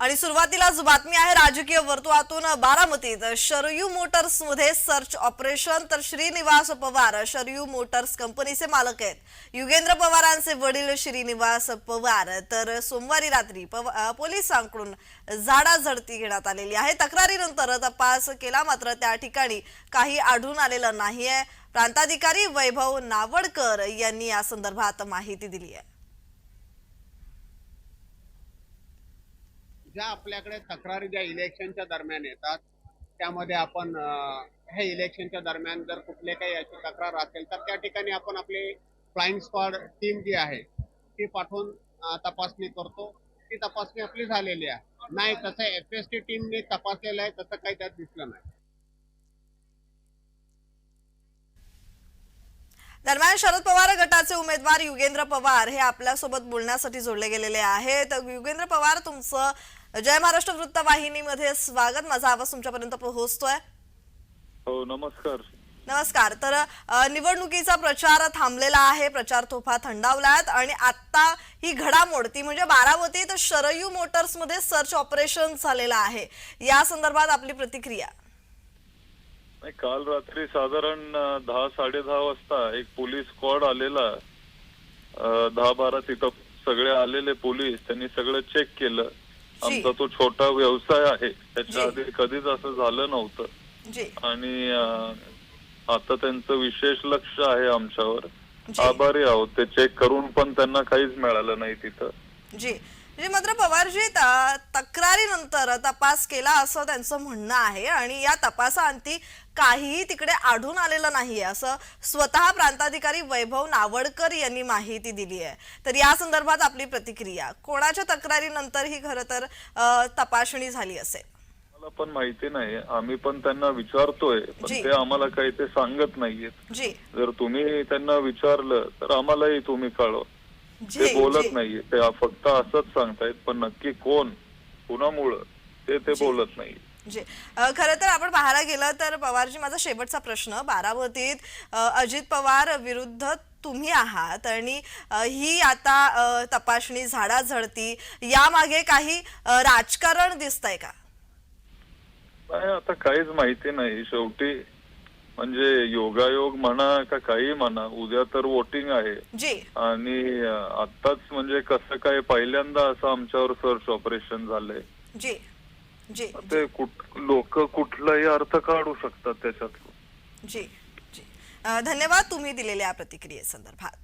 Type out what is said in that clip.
आणि सुरुवातीलाच बातमी आहे राजकीय वर्तुळातून बारामतीत शरयू मोटर्समध्ये सर्च ऑपरेशन तर श्रीनिवास पवार शरयू मोटर्स कंपनीचे मालक आहेत. युगेंद्र पवारांचे वडील श्रीनिवास पवार. तर सोमवारी रात्री पव- पोलिसांकडून झाडाझडती घेण्यात आलेली आहे. तक्रारीनंतर तपास केला मात्र त्या ठिकाणी काही आढळून आलेलं नाहीये. प्रांताधिकारी वैभव नावडकर यांनी या संदर्भात माहिती दिली आहे. ज्या आपल्याकडे तक्रारी ज्या इलेक्शनच्या दरम्यान येतात त्यामध्ये आपण अं, हे इलेक्शनच्या दरम्यान जर कुठले काही याची तक्रार असेल तर त्या ठिकाणी आपण आपली फ्लाईंग स्क्वॉड टीम जी आहे ती पाठवून तपासणी करतो. ती तपासणी आपली झालेली आहे. नाही तसं एफ एस टी टीमने तपासलेलं आहे तसं काही त्यात दिसलं नाही. दरम्यान शरद पवार गटाचे उमेदवार युगेंद्र पवार हे आपल्यासोबत बोलण्यासाठी जोडले गेलेले आहेत. युगेंद्र पवार तुमचं जय महाराष्ट्र वृत्तवाहिनीमध्ये स्वागत. माझा आवाज तुमच्यापर्यंत पोहोचतोय? हो नमस्कार. नमस्कार. तर निवडणुकीचा प्रचार थांबलेला आहे. प्रचार तोफा थंडावल्यात आणि आता ही घडामोड ती म्हणजे बारामतीत शरयू मोटर्समध्ये सर्च ऑपरेशन झालेलं आहे. या संदर्भात आपली प्रतिक्रिया. नाही काल रात्री साधारण दहा साडे दहा वाजता एक पोलीस स्क्वॉड आलेला. दहा बारा तिथं सगळे आलेले पोलीस त्यांनी सगळं चेक केलं. आमचा तो छोटा व्यवसाय आहे. त्याच्या. आधी कधीच असं झालं नव्हतं. आणि आता त्यांचं विशेष लक्ष आहे आमच्यावर. आभारी आहोत. ते चेक करून पण त्यांना काहीच मिळालं नाही तिथं. मात्र पवारजी तक्रारीनंतर तपास केला असं त्यांचं म्हणणं आहे आणि या तपासाअंती काहीही तिकडे आढळून आलेलं नाहीये. असं स्वतः प्रांताधिकारी वैभव नावडकर यांनी माहिती दिली आहे. तर या संदर्भात आपली प्रतिक्रिया. कोणाच्या तक्रारीनंतर ही खरं तर तपासणी झाली असेल? मला पण माहिती नाही. आम्ही पण त्यांना विचारतोय पण. ते आम्हाला काही ते सांगत नाहीयेत. जी. जर तुम्ही त्यांना विचारलं तर आम्हालाही तुम्ही कळवा. ते बोलत. नाहीये. ते फक्त असंच सांगतायत पण नक्की कोण? कुणामुळं? ते ते. बोलत नाही जी. अ, खरं तर आपण पाहायला गेलं तर पवारजी माझा शेवटचा प्रश्न बारामतीत अ, अजित पवार विरुद्ध तुम्ही आहात आणि ही आता तपासणी झाडाझडती. यामागे काही राजकारण दिसतंय का? आता काहीच माहिती नाही. शेवटी म्हणजे योगायोग म्हणा का काही म्हणा उद्या तर वोटिंग आहे. जी. आणि अं, आत्ताच म्हणजे कसं काय पहिल्यांदा असं आमच्यावर सर्च ऑपरेशन झालंय. जी. जी. ते कुठ लोक कुठलाही अर्थ काढू शकतात त्याच्यात जी. जी. अ, धन्यवाद तुम्ही दिलेल्या प्रतिक्रियेसंदर्भात